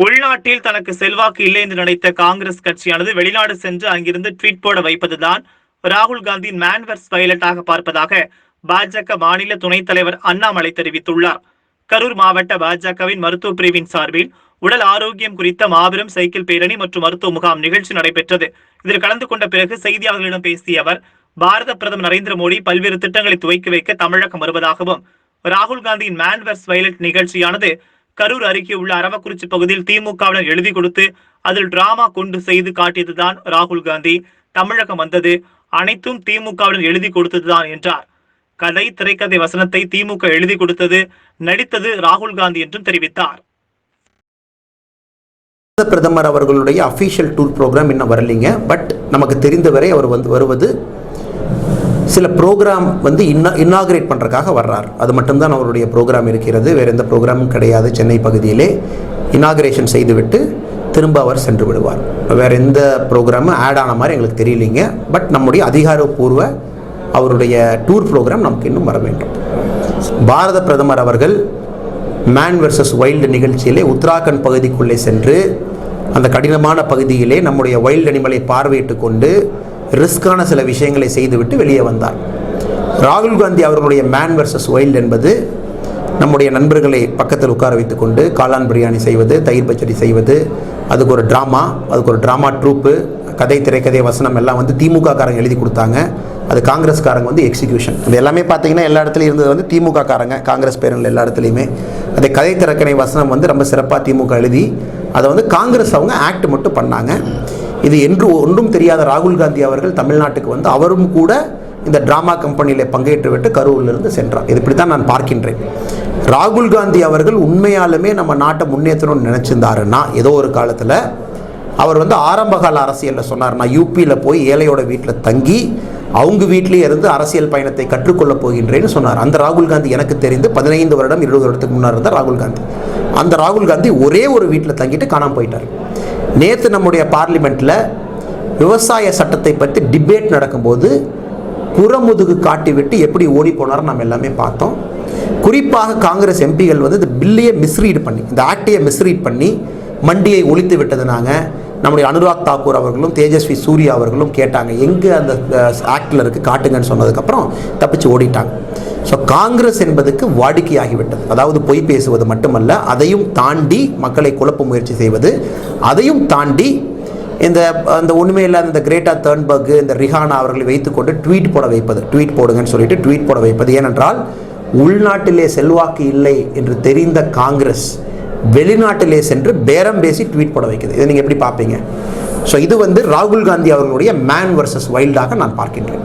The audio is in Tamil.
உள்நாட்டில் தனக்கு செல்வாக்கு இல்லை என்று நினைத்த காங்கிரஸ் கட்சியானது வெளிநாடு சென்று அங்கிருந்து ட்வீட் போட வைப்பதுதான் ராகுல் காந்தியின் மேன்வர்ஸ் பைலட்டாக பார்ப்பதாக பாஜக மாநில துணைத் தலைவர் அண்ணாமலை தெரிவித்துள்ளார். கரூர் மாவட்ட பாஜகவின் மருத்துவ பிரிவின் சார்பில் உடல் ஆரோக்கியம் குறித்த மாபெரும் சைக்கிள் பேரணி மற்றும் மருத்துவ முகாம் நிகழ்ச்சி நடைபெற்றது. இதில் கலந்து கொண்ட பிறகு செய்தியாளர்களிடம் பேசிய அவர் பாரத பிரதமர் நரேந்திர மோடி பல்வேறு திட்டங்களை துவக்கி வைக்க தமிழகம் வருவதாகவும் ராகுல் காந்தியின் மேன்வர்ஸ் வயலட் நிகழ்ச்சியானது கரூர் அருகே உள்ள அரவக்குறிச்சி பகுதியில் திமுகவினர் எழுதி கொடுத்து அதில் டிராமா கொண்டு செய்து காட்டியதுதான் ராகுல் காந்தி. தமிழகம் வந்தது. அனைத்தும் திமுகவினர் எழுதி கொடுத்ததுதான் என்றார். கதை திரைக்கதை வசனத்தை திமுக எழுதி கொடுத்தது நடித்தது ராகுல் காந்தி என்றும் தெரிவித்தார். பிரதமர் அவர்களுடைய அஃபீஷியல் டூர் ப்ரோக்ராம் இன்னும் வரலைங்க. பட் நமக்கு தெரிந்தவரை அவர் வந்து வருவது சில ப்ரோக்ராம் வந்து இன்னா இன்னாகரேட் பண்ணுறக்காக வர்றார். அது மட்டும்தான் அவருடைய ப்ரோக்ராம் இருக்கிறது. வேறு எந்த ப்ரோக்ராமும் கிடையாது. சென்னை பகுதியிலே இனாகிரேஷன் செய்துவிட்டு திரும்ப அவர் சென்று விடுவார். வேறு எந்த ப்ரோக்ராமும் ஆட் ஆன மாதிரி எங்களுக்கு தெரியலைங்க. பட் நம்முடைய அதிகாரப்பூர்வ அவருடைய டூர் ப்ரோக்ராம் நமக்கு இன்னும் வர வேண்டும். பாரத பிரதமர் அவர்கள் மேன் வெர்சஸ் வைல்டு நிகழ்ச்சியிலே உத்தராகண்ட் பகுதிக்குள்ளே சென்று அந்த கடினமான பகுதியிலே நம்முடைய வைல்டு அனிமலை பார்வையிட்டு கொண்டு ரிஸ்கான சில விஷயங்களை செய்துவிட்டு வெளியே வந்தார். ராகுல் காந்தி அவர்களுடைய மேன் வர்சஸ் வைல்டு என்பது நம்முடைய நண்பர்களை பக்கத்தில் உட்கார வைத்துக்கொண்டு காளான் பிரியாணி செய்வது தயிர் பச்சடி செய்வது அதுக்கு ஒரு ட்ராமா அதுக்கு ஒரு ட்ராமா ட்ரூப்பு கதை திரைக்கதை வசனம் எல்லாம் வந்து திமுக காரங்க எழுதி கொடுத்தாங்க. அது காங்கிரஸ்காரங்க வந்து எக்ஸிகியூஷன் இது எல்லாமே பார்த்தீங்கன்னா எல்லா இடத்துலையும் இருந்தது வந்து திமுக காரங்க காங்கிரஸ் பேரில் எல்லா இடத்துலையுமே. அந்த கதை திறக்கணை வசனம் வந்து ரொம்ப சிறப்பாக திமுக எழுதி அதை வந்து காங்கிரஸ் அவங்க ஆக்ட் மட்டும் பண்ணாங்க. இது என்று ஒன்றும் தெரியாத ராகுல் காந்தி அவர்கள் தமிழ்நாட்டுக்கு வந்து அவரும் கூட இந்த டிராமா கம்பெனியில் பங்கேற்றுவிட்டு கரூரிலிருந்து சென்றார். இது இப்படி தான் நான் பார்க்கின்றேன். ராகுல் காந்தி அவர்கள் உண்மையாலுமே நம்ம நாட்டை முன்னேற்றணும்னு நினச்சிருந்தாருன்னா ஏதோ ஒரு காலத்தில் அவர் வந்து ஆரம்பகால அரசியலில் சொன்னார். நான் யூபியில் போய் ஏழையோட வீட்டில் தங்கி அவங்க வீட்டிலே இருந்து அரசியல் பயணத்தை கற்றுக்கொள்ளப் போகின்றேன்னு சொன்னார். அந்த ராகுல் காந்தி எனக்கு தெரிந்து பதினைந்து வருடம் இருபது வருடத்துக்கு முன்னாடி இருந்தார் ராகுல் காந்தி. அந்த ராகுல் காந்தி ஒரே ஒரு வீட்டில் தங்கிட்டு காணாமல் போயிட்டார். நேற்று நம்முடைய பார்லிமெண்ட்டில் விவசாய சட்டத்தை பற்றி டிபேட் நடக்கும்போது புறமுதுகு காட்டிவிட்டு எப்படி ஓடி போனார் நம்ம எல்லாமே பார்த்தோம். குறிப்பாக காங்கிரஸ் எம்பிகள் வந்து இந்த பில்லையை மிஸ்ரீட் பண்ணி இந்த ஆக்டையை மிஸ்ரீட் பண்ணி மண்டியை ஒழித்து விட்டதுனாங்க. நம்முடைய அனுராக் தாக்கூர் அவர்களும் தேஜஸ்வி சூர்யா அவர்களும் கேட்டாங்க எங்கே அந்த ஆக்டில் இருக்குது காட்டுங்கன்னு சொன்னதுக்கப்புறம் தப்பிச்சு ஓடிட்டாங்க. ஸோ காங்கிரஸ் என்பதுக்கு வாடிக்கையாகிவிட்டது. அதாவது பொய் பேசுவது மட்டுமல்ல அதையும் தாண்டி மக்களை குழப்ப முயற்சி செய்வது அதையும் தாண்டி இந்த அந்த ஒன்றுமே இல்லாத இந்த கிரேட்டா தேர்ன்பர்க் இந்த ரிஹானா அவர்களை வைத்துக்கொண்டு ட்வீட் போட வைப்பது. ட்வீட் போடுங்கன்னு சொல்லிட்டு ட்வீட் போட வைப்பது. ஏனென்றால் உள்நாட்டிலே செல்வாக்கு இல்லை என்று தெரிந்த காங்கிரஸ் வெளிநாட்டிலே சென்று பேரம் பேசி ட்வீட் போட வைக்கிறது இதை நீங்கள் எப்படி பார்ப்பீங்க? ஸோ இது வந்து ராகுல் காந்தி அவர்களுடைய மேன் வர்சஸ் வைல்டாக நான் பார்க்கின்றேன்.